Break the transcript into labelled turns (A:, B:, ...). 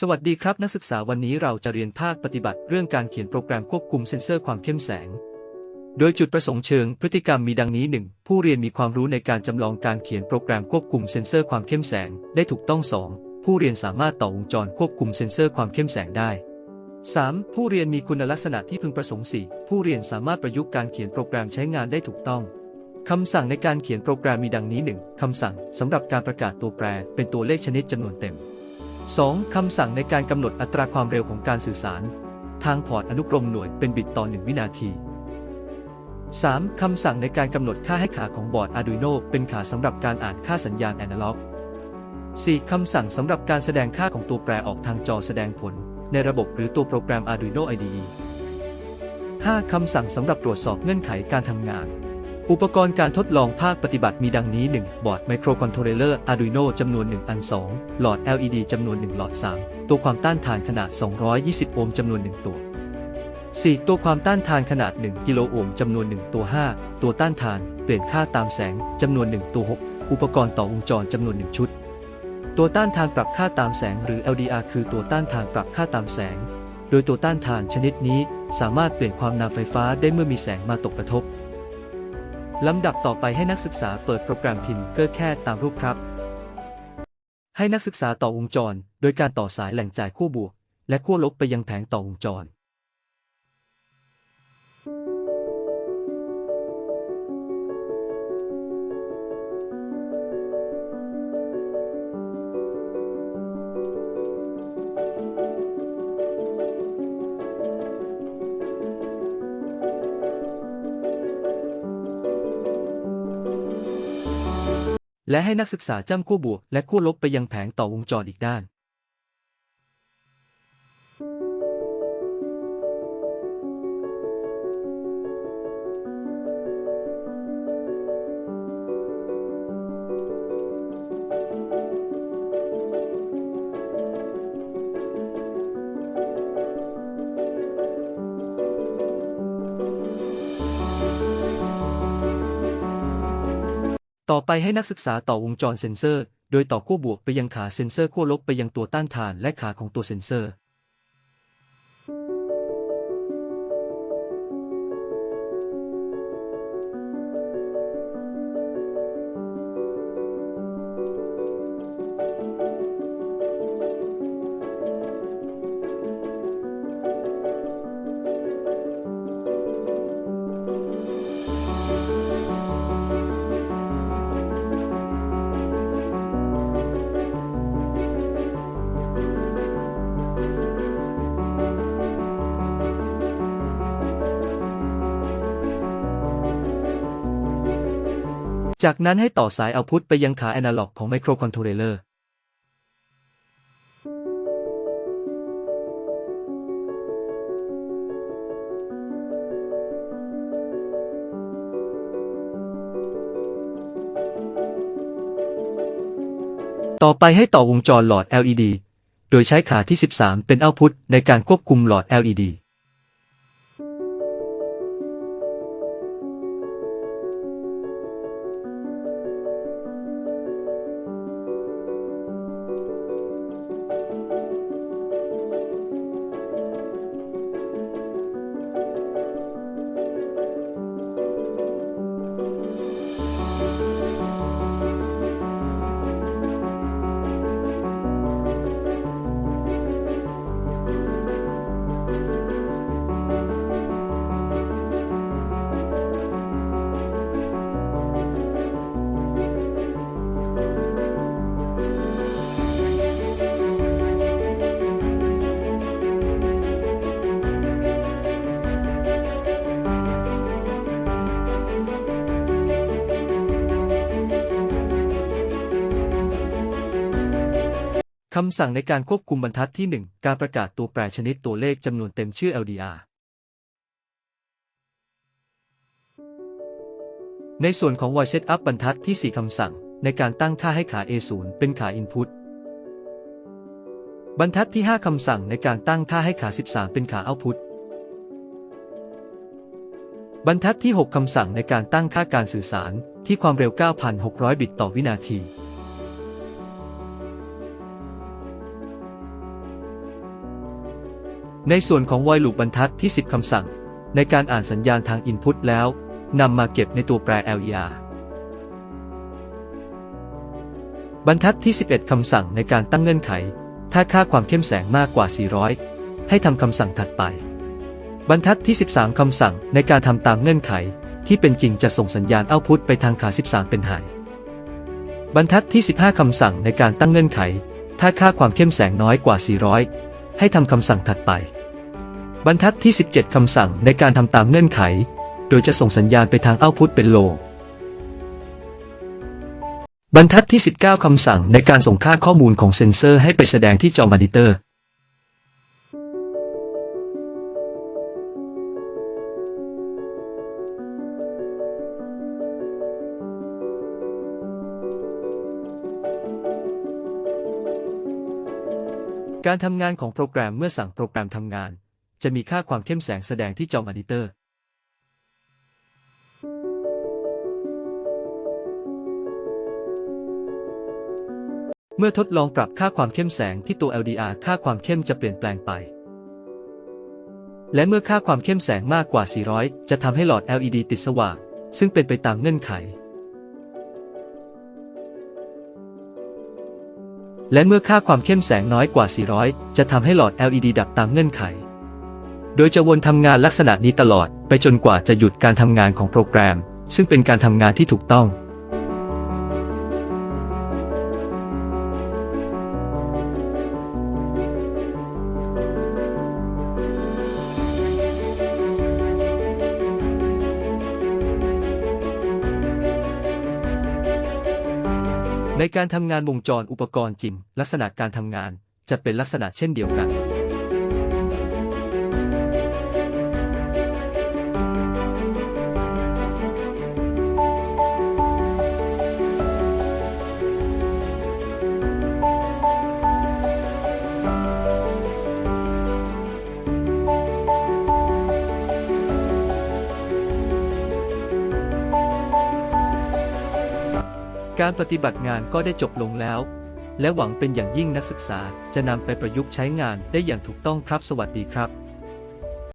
A: สวัสดีครับนักศึกษาวันนี้เราจะเรียนภาคปฏิบัติเรื่องการเขียนโปรแกรมควบคุมเซ็นเซอร์ความเข้มแสง โดยจุดประสงค์เชิงพฤติกรรมมีดังนี้ 1. ผู้เรียนมีความรู้ในการจำลองการเขียนโปรแกรมควบคุมเซ็นเซอร์ความเข้มแสง ได้ถูกต้อง 2. ผู้เรียนสามารถต่อวงจรควบคุมเซ็นเซอร์ความเข้มแสงได้ 3. ผู้เรียนมีคุณลักษณะที่พึงประสงค์ 4. ผู้เรียนสามารถประยุกต์การเขียนโปรแกรมใช้งานได้ถูกต้องคำสั่งในการเขียนโปรแกรมมีดังนี้ 1. คำสั่งสำหรับการประกาศตัวแปร เป็นตัวเลขชนิดจำนวนเต็ม 2. คำสั่งในการกำหนดอัตราความเร็วของการสื่อสาร ทางพอร์ตอนุกรมหน่วยเป็นบิตต่อ 1 วินาที 3. คำสั่งในการกำหนดค่าให้ขาของบอร์ด Arduino เป็นขาสำหรับการอ่านค่าสัญญาณแอนะล็อก 4. คำสั่งสำหรับการแสดงค่าของตัวแปรออกทางจอแสดงผล ในระบบหรือตัวโปรแกรม Arduino IDE 5. คำสั่งสำหรับตรวจสอบเงื่อนไขการทำงาน อุปกรณ์การทดลองภาคปฏิบัติมีดังนี้ 1. บอร์ดไมโครคอนโทรเลอร์ Arduino จำนวน 1 อัน 2 หลอด LED จำนวน 1 หลอด 3 ตัวความต้านทานขนาด 220 โอห์มจำนวน 1 ตัว 4. ตัวความต้านทานขนาด 1 กิโลโอห์มจำนวน 1 ตัว 5 ตัวต้านทาน เปลี่ยนค่าตามแสงจำนวน 1 ตัว 6 อุปกรณ์ต่อวงจรจำนวน 1 ชุด ตัวต้านทานปรับค่าตามแสงหรือ LDR คือตัวต้านทานปรับค่าตามแสง โดยตัวต้านทานชนิดนี้ สามารถเปลี่ยนความนำไฟฟ้าได้เมื่อมีแสงมาตกกระทบ ลำดับต่อไปให้นักศึกษาเปิดโปรแกรมทินเกอร์แค่ตามรูปครับ ให้นักศึกษาต่อวงจร โดยการต่อสายแหล่งจ่ายขั้วบวก และขั้วลบไปยังแผงต่อวงจร และให้นักศึกษาจ้ำขั้วบวกและขั้วลบไปยังแผงต่อวงจรอีกด้าน ต่อไปให้นักศึกษาต่อวงจรเซ็นเซอร์ โดยต่อขั้วบวกไปยังขาเซ็นเซอร์ขั้วลบไปยังตัวต้านทานและขาของตัวเซ็นเซอร์ จากนั้นให้ต่อสายเอาพุทไปยังขาแอนาล็อกของไมโครคอนโทรลเลอร์ต่อไปให้ต่อวงจรหลอด LED โดยใช้ขาที่ 13 เป็นเอาพุทในการควบคุมหลอด LED คำสั่งในการควบคุมบรรทัดที่ 1 การประกาศตัวแปรชนิดตัวเลขจำนวนเต็มชื่อ LDR ในส่วนของ void setup บรรทัดที่ 4 คำสั่ง ในการตั้งค่าให้ขา A0 เป็นขา input บรรทัดที่ 5 คำสั่งในการตั้งค่าให้ขา 13 เป็นขา output บรรทัดที่ 6 คำสั่งในการตั้งค่าการสื่อสารที่ความเร็ว 9,600 บิตต่อวินาที ในส่วนของ void loop บรรทัดที่ 10 คำสั่ง ในการอ่านสัญญาณทาง input แล้วนำมาเก็บในตัวแปร ler บรรทัดที่ 11 คำสั่งในการตั้งเงื่อนไข ถ้าค่าความเข้มแสงมากกว่า 400 ให้ทำคำสั่งถัดไป บรรทัดที่ 13 คำสั่งในการทำตามเงื่อนไข ที่เป็นจริงจะส่งสัญญาณเอาพุตไปทางขา 13 เป็นไฮบรรทัดที่ 15 คำสั่งในการตั้งเงื่อนไข ถ้าค่าความเข้มแสงน้อยกว่า 400 ให้ทำคำสั่งถัดไป บรรทัดที่ 17 คำสั่งในการทำตามเงื่อนไข โดยจะส่งสัญญาณไปทางเอาพุตเป็นโล บรรทัดที่ 19 คำสั่งในการส่งค่าข้อมูลของเซ็นเซอร์ให้ไปแสดงที่จอมอนิเตอร์ การทำงานของโปรแกรมเมื่อสั่งโปรแกรมทำงาน จะมีค่าความเข้มแสงแสดงที่จอมอนิเตอร์ เมื่อทดลองปรับค่าความเข้มแสงที่ตัว LDR ค่าความเข้มจะเปลี่ยนแปลงไป และเมื่อค่าความเข้มแสงมากกว่า 400 จะทำให้หลอด LED ติดสว่าง ซึ่งเป็นไปตามเงื่อนไข และเมื่อค่าความเข้มแสงน้อยกว่า 400 จะทำให้หลอด LED ดับตามเงื่อนไข โดยจะวนทำงานลักษณะนี้ตลอด ไปจนกว่าจะหยุดการทำงานของโปรแกรม ซึ่งเป็นการทำงานที่ถูกต้อง ในการทำงานวงจรอุปกรณ์จริง ลักษณะการทำงานจะเป็นลักษณะเช่นเดียวกัน การปฏิบัติงานก็ได้จบลงแล้ว และหวังเป็นอย่างยิ่งนักศึกษาจะนำไปประยุกต์ใช้งานได้อย่างถูกต้องครับสวัสดีครับ